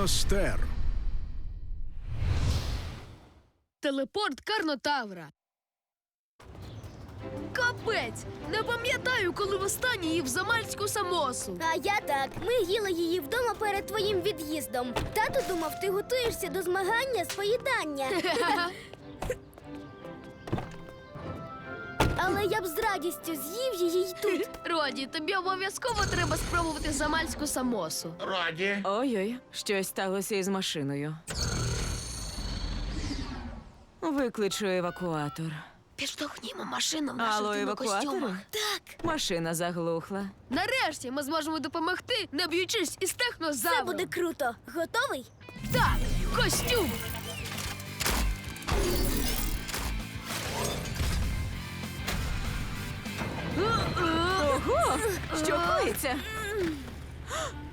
Диностер. Телепорт Карнотавра. Капець! Не пам'ятаю, коли востаннє їв замальську самосу. А я так. Ми їли її вдома перед твоїм від'їздом. Тато думав, ти готуєшся до змагання з поїдання. Але я б з радістю з'їв її й тут. Роді, тобі обов'язково треба спробувати замальську самосу. Ой-ой, щось сталося із машиною. Викличу евакуатор. Підштовхнімо машину в Алло, наших евакуатори? костюмах. Так, Машина заглухла. Нарешті ми зможемо допомогти, не б'ючись із це буде круто. Готовий? Так, костюм. Ого! Що коїться?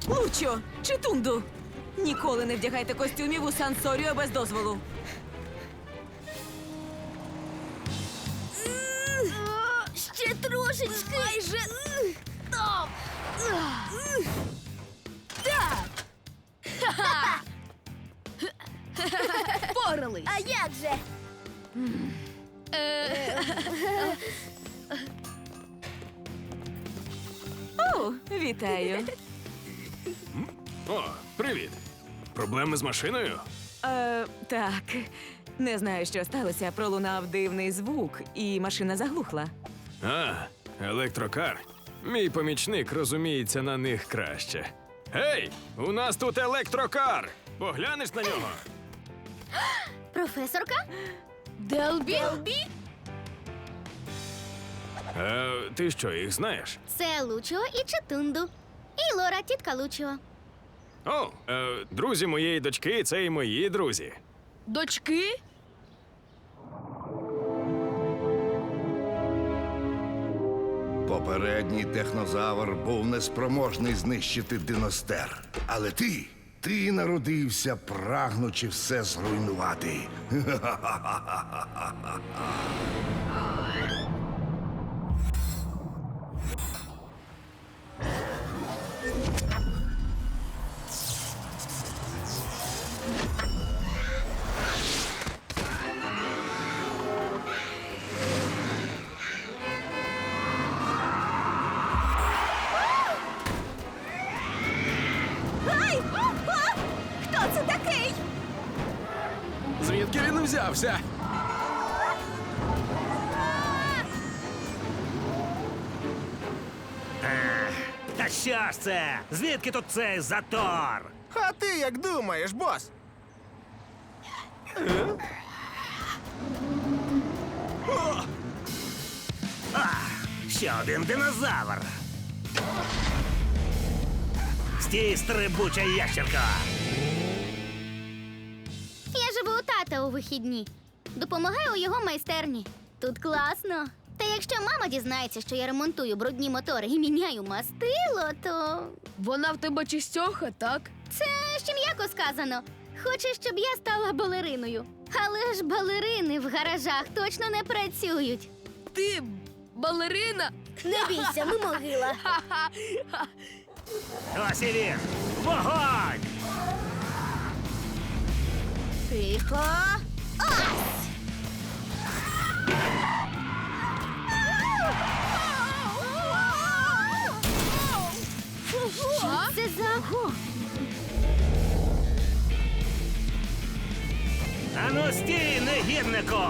Лучо! Чи тунду? Ніколи не вдягайте костюмів у сансоріо без дозволу. Ще трошечки. Майже. Стоп! Так! Порались! А як же? Вітаю. О, привіт. Проблеми з машиною? Е, так. Не знаю, що сталося. Пролунав дивний звук, і машина заглухла. А, електрокар. Мій помічник розуміється на них краще. Гей, у нас тут електрокар! Поглянеш на нього? Професорка? Делбі? Е, ти що, їх знаєш? Це Лучо і Чатунду. І Лора, тітка Лучо. О, е, друзі моєї дочки, це і мої друзі. Дочки? Попередній технозавр був неспроможний знищити диностер. Але ти, ти народився, прагнучи все зруйнувати. Ай! Взявся? Та що ж це? Звідки тут цей затор? А ти як думаєш, бос? Ще один динозавр. Стій, стрибуча ящерка! Тата у вихідні. Допомагаю у його майстерні. Тут класно. Та якщо мама дізнається, що я ремонтую брудні мотори і міняю мастило, то Вона в тебе чистьоха, так? це ще м'яко сказано. Хоче, щоб я стала балериною. Але ж балерини в гаражах точно не працюють. Ти балерина? Не бійся, ми могила. Ось і він! Вогонь! Тихо. Ось! Що це за? Ану стій, негіднику!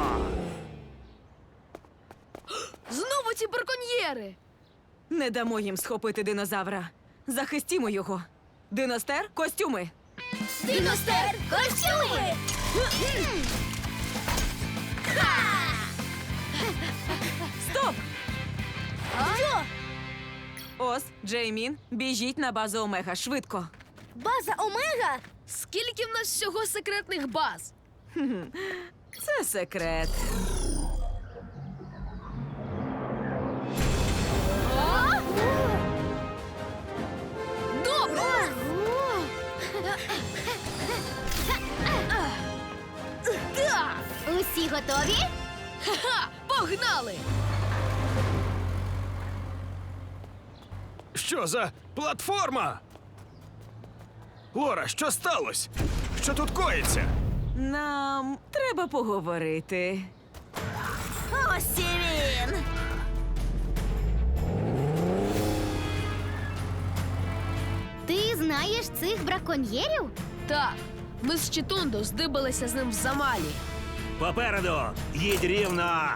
Знову ці браконьєри! Не дамо їм схопити динозавра. Захистімо його. Диностер, костюми. Диностер, костюми! Стоп! Що? Ос, Джеймін, біжіть на базу Омега швидко. База Омега? Скільки в нас всього секретних баз? Це секрет. Усі готові? Ха! Погнали! Що за платформа? Лора, що сталося? Що тут коїться? Нам треба поговорити. Ось і він! Ти знаєш цих браконьєрів? Так, ми з Читундо здибалися з ним в замалі. Попереду! Їдь рівно!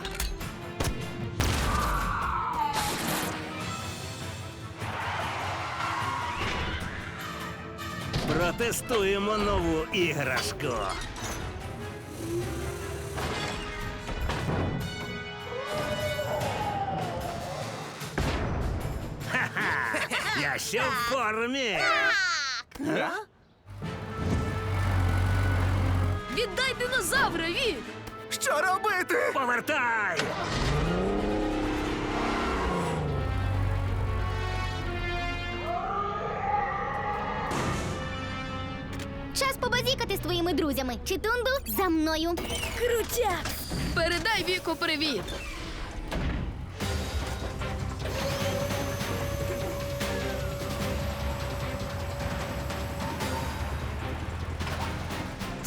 Протестуємо нову іграшку. Ха-ха! Я ще в формі! Віддай динозаврові! Що робити? Повертай! Час побазікати з твоїми друзями. Читунду за мною. Крутяк! Передай Віку привіт!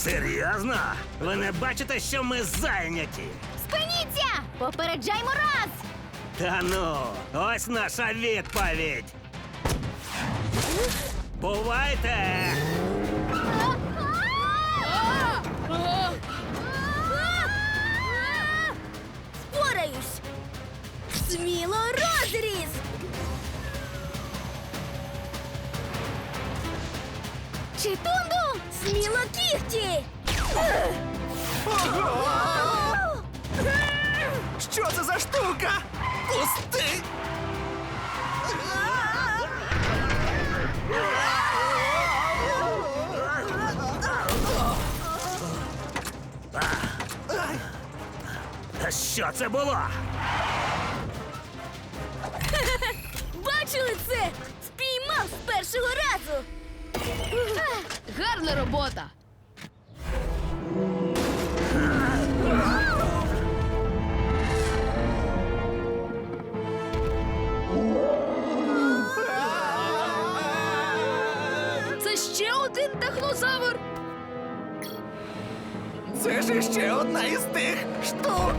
Серйозно? Ви не бачите, що ми зайняті? Спиніться! Попереджаймо раз! Та ну, ось наша відповідь. Бувайте! Спораюсь! Сміло розріз! Читунду! Що це було? Бачили це? Спіймав з першого разу! Гарна робота! Це ще один технозавр! Це ж іще одна із тих штук.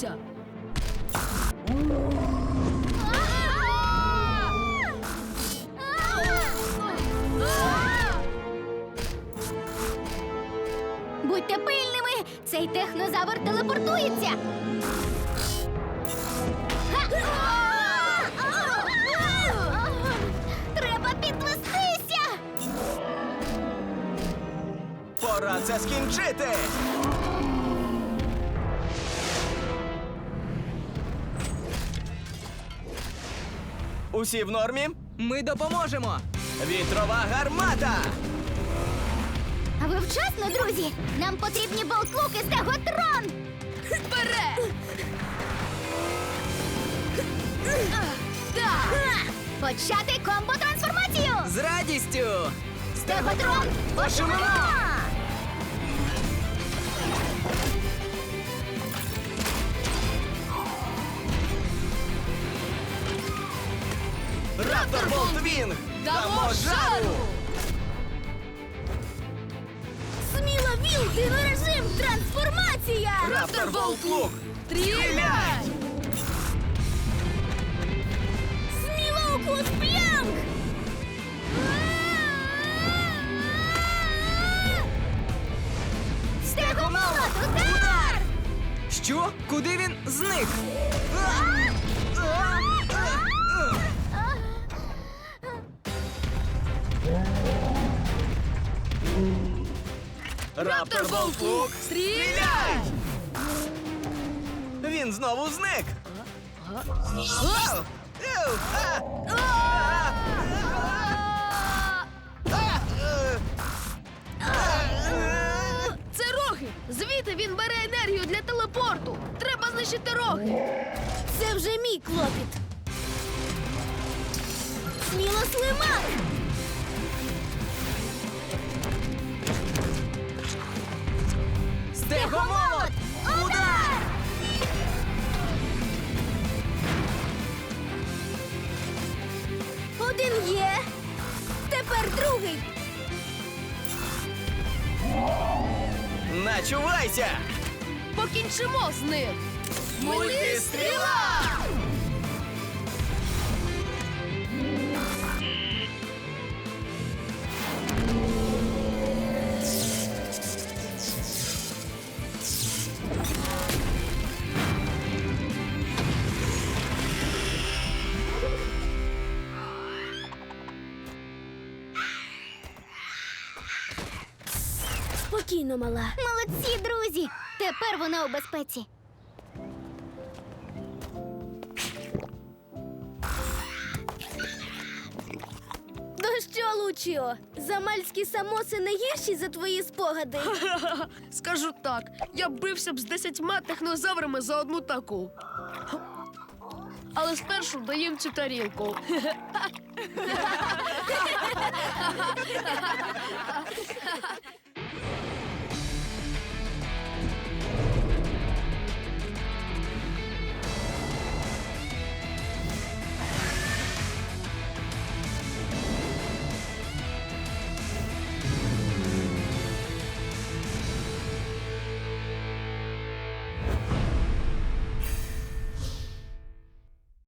Куди? Будьте пильними! Цей технозавр телепортується! Треба підвестися! Пора це скінчити. Усі в нормі? Ми допоможемо. Вітрова гармата. А ви вчасно, друзі! Нам потрібні болтлуки з Теготрон! Вперед! Так! Почати комбо-трансформацію! З радістю. Стеготрон, пошумимо! Раптор Болтвінг. Дамо жару! Сміло Білдин режим трансформація! Раптор Волтлук! Стріляй! Смілоукус Плянк! Стегомолот, удар! Що? Куди він зник? Раптор Волтлук! Стріляй! Він знову зник! Ау! Еу! А! А! А! А! Це роги! Звідти він бере енергію для телепорту! Треба знищити роги! Це вже мій клопіт. Сміло слимак! Другий. Начувайся! Покінчимо з ним! Мультистріла! Спокійно, мала. Молодці, друзі. Тепер вона у безпеці. Ну що, Лучіо, замальські самоси не гірші за твої спогади. Скажу так, я бився б з десятьма технозаврами за одну таку. Але спершу доїм цю тарілку.